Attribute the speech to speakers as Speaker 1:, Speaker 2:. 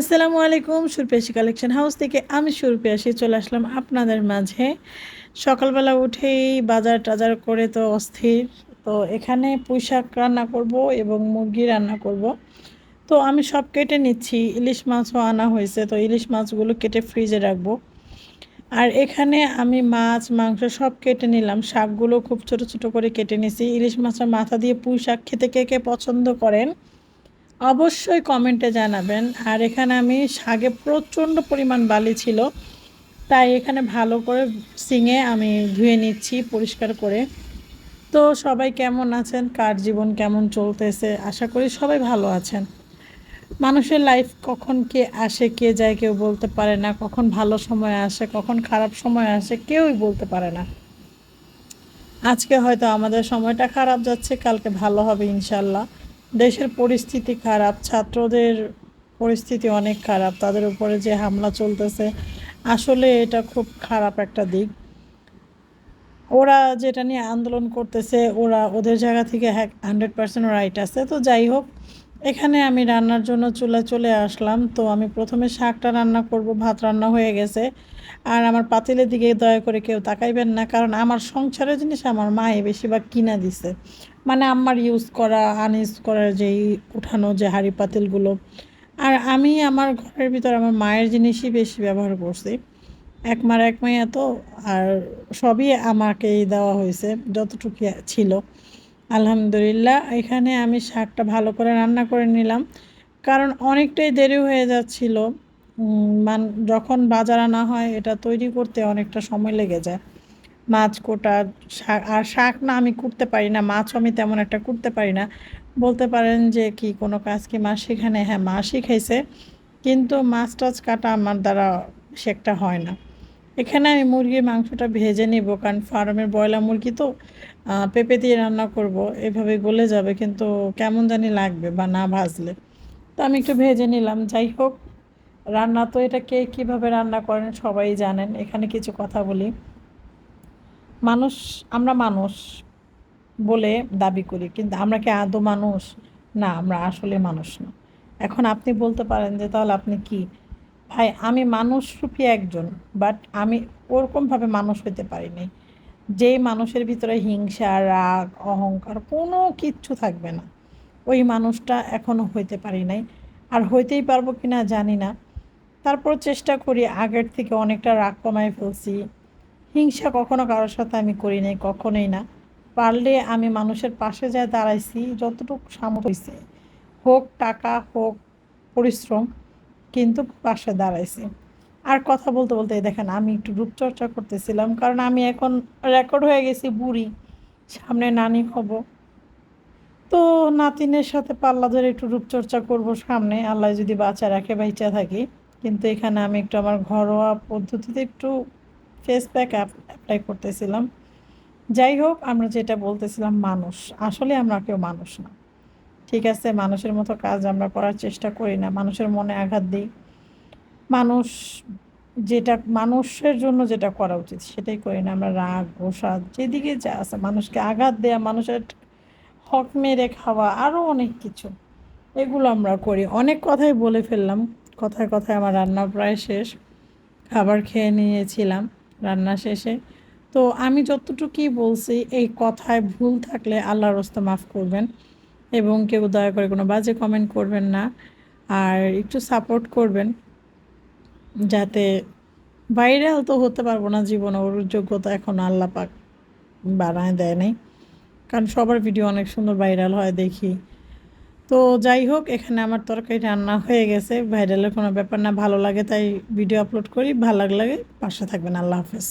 Speaker 1: আসসালামু আলাইকুম সুরপিয়াসী collection house থেকে আমি সুরপিয়াসী চলে আসলাম আপনাদের মাঝে। সকালবেলা উঠেই বাজার টাজার করে তো অস্থির। তো এখানে পুঁই শাক রান্না করব এবং মুরগি রান্না করব। তো আমি সব কেটে নিচ্ছি, ইলিশ মাছও আনা হয়েছে, তো ইলিশ মাছগুলো কেটে ফ্রিজে রাখব। আর এখানে আমি মাছ, মাংস সব কেটে নিলাম, শাকগুলো খুব ছোট ছোট করে কেটে নিছি। ইলিশ মাছের মাথা দিয়ে পুঁই শাক খেতে কে কে পছন্দ করেন অবশ্যই কমেন্টে জানাবেন। আর এখানে আমি শাকে প্রচণ্ড পরিমাণ বালি ছিল, তাই এখানে ভালো করে সিঙে আমি ধুয়ে নিচ্ছি পরিষ্কার করে। তো সবাই কেমন আছেন? কার জীবন কেমন চলতেছে? আশা করি সবাই ভালো আছেন। মানুষের লাইফ কখন কে আসে, কে যায় কেউ বলতে পারে না। কখন ভালো সময় আসে, কখন খারাপ সময় আসে, কেউই বলতে পারে না। আজকে হয়তো আমাদের সময়টা খারাপ যাচ্ছে, কালকে ভালো হবে ইনশাল্লাহ। দেশের পরিস্থিতি খারাপ, ছাত্রদের পরিস্থিতি অনেক খারাপ, তাদের উপরে যে হামলা চলতেছে, আসলে এটা খুব খারাপ একটা দিক। ওরা যেটা নিয়ে আন্দোলন করতেছে, ওরা ওদের জায়গা থেকে হ্যাঁ হান্ড্রেড পার্সেন্ট রাইট আছে। তো যাই হোক, এখানে আমি রান্নার জন্য চুলা চলে আসলাম। তো আমি প্রথমে শাকটা রান্না করব, ভাত রান্না হয়ে গেছে। আর আমার পাতিলের দিকে দয়া করে কেউ তাকাইবেন না, কারণ আমার সংসারের জিনিস আমার মায়ে বেশিরভাগ কিনা দিছে। মানে আমার ইউজ করা আনইউজ করার যেই উঠানো যে হাঁড়ি পাতিলগুলো। আর আমি আমার ঘরের ভিতর আমার মায়ের জিনিসই বেশি ব্যবহার করছি। এক মার এক মাইয়া তো, আর সবই আমাকেই দেওয়া হয়েছে, যতটুকু ছিল। আলহামদুলিল্লাহ, এখানে আমি শাকটা ভালো করে রান্না করে নিলাম। কারণ অনেকটাই দেরি হয়ে যাচ্ছিল। মান, যখন বাজার আনা হয়, এটা তৈরি করতে অনেকটা সময় লেগে যায়। মাছ কোটা শাক আর শাক না আমি করতে পারি না, মাছও আমি তেমন একটা করতে পারি না। বলতে পারেন যে কি, কোনো কাজ কি মাছ শিখানে হ্যাঁ মা শিখাইছে কিন্তু মাছ টাছ কাটা আমার দ্বারা সে হয় না। এখানে আমি মুরগির মাংসটা ভেজে নিব, কারণ ফার্মের ব্রয়লার মুরগি তো পেঁপে দিয়ে রান্না করব, এভাবে গলে যাবে, কিন্তু কেমন জানি লাগবে বা না ভাজলে। তো আমি একটু ভেজে নিলাম, যাই হোক রান্না তো এটা কে কীভাবে রান্না করেন সবাই জানেন, এখানে কিছু কথা বলি। মানুষ, আমরা মানুষ বলে দাবি করি, কিন্তু আমরা কি আদৌ মানুষ? না, আমরা আসলে মানুষ না। এখন আপনি বলতে পারেন যে তাহলে আপনি কি? ভাই, আমি মানুষ রূপী একজন বাট আমি ওরকমভাবে মানুষ হইতে পারিনি। যেই মানুষের ভিতরে হিংসা, রাগ, অহংকার কোনো কিচ্ছু থাকবে না। ওই মানুষটা এখনও হইতে পারি নাই। আর হইতেই পারব কি না জানি না। তারপর চেষ্টা করি আগের থেকে অনেকটা রাগ কমায় ফেলছি। হিংসা কখনো কারোর সাথে আমি করি নাই, কখনোই না। পারলে আমি মানুষের পাশে যায় দাঁড়াইছি, যতটুকু সামর্থ্য হয়েছে হোক টাকা, হোক পরিশ্রম, কিন্তু পাশে দাঁড়াইছি। আর কথা বলতে বলতে দেখেন, আমি একটু রূপচর্চা করতেছিলাম, কারণ আমি এখন রেকর্ড হয়ে গেছি বুড়ি, সামনে নানি হব। তো নাতিনের সাথে পাল্লা ধরে একটু রূপচর্চা করব সামনে, আল্লাহ যদি বাচ্চা রাখে বা ইচ্ছা থাকি। কিন্তু এখানে আমি একটু আমার ঘরোয়া পদ্ধতিতে একটু ফেস প্যাক অ্যাপ্লাই করতেছিলাম। যাই হোক, আমরা যেটা বলতেছিলাম মানুষ। আসলে আমরা কেউ মানুষ না। ঠিক আছে, মানুষের মতো কাজ আমরা করার চেষ্টা করি না। মানুষের মনে আঘাত দিই। মানুষ যেটা, মানুষের জন্য যেটা করা উচিত সেটাই করি না। আমরা রাগ গোসাদ যেদিকে যা আছে মানুষকে আঘাত দেওয়া মানুষের হক মেরে খাওয়া আরও অনেক কিছু। এগুলো আমরা করি। অনেক কথাই বলে ফেললাম। কথায় কথায় আমার রান্না প্রায় শেষ। খাবার খেয়ে নিয়েছিলাম রান্না শেষে। তো আমি যতটুকুই বলছি, এই কথায় ভুল থাকলে আল্লাহর রস্তে মাফ করবেন এবং কেউ দয়া করে কোনো বাজে কমেন্ট করবেন না। আর একটু সাপোর্ট করবেন যাতে ভাইরাল তো হতে পারব না জীবনে, ওর যোগ্যতা এখন আল্লাহ পাক বানায় দেয় নাই। কারণ সবার ভিডিও অনেক সুন্দর ভাইরাল হয় দেখি। তো যাই হোক, এখানে আমার তরকারি রান্না হয়ে গেছে। ভাইরালের কোনো ব্যাপার না, ভালো লাগে, তাই ভিডিও আপলোড করি, ভালো লাগলে পাশে থাকবেন, আল্লাহ হাফেজ।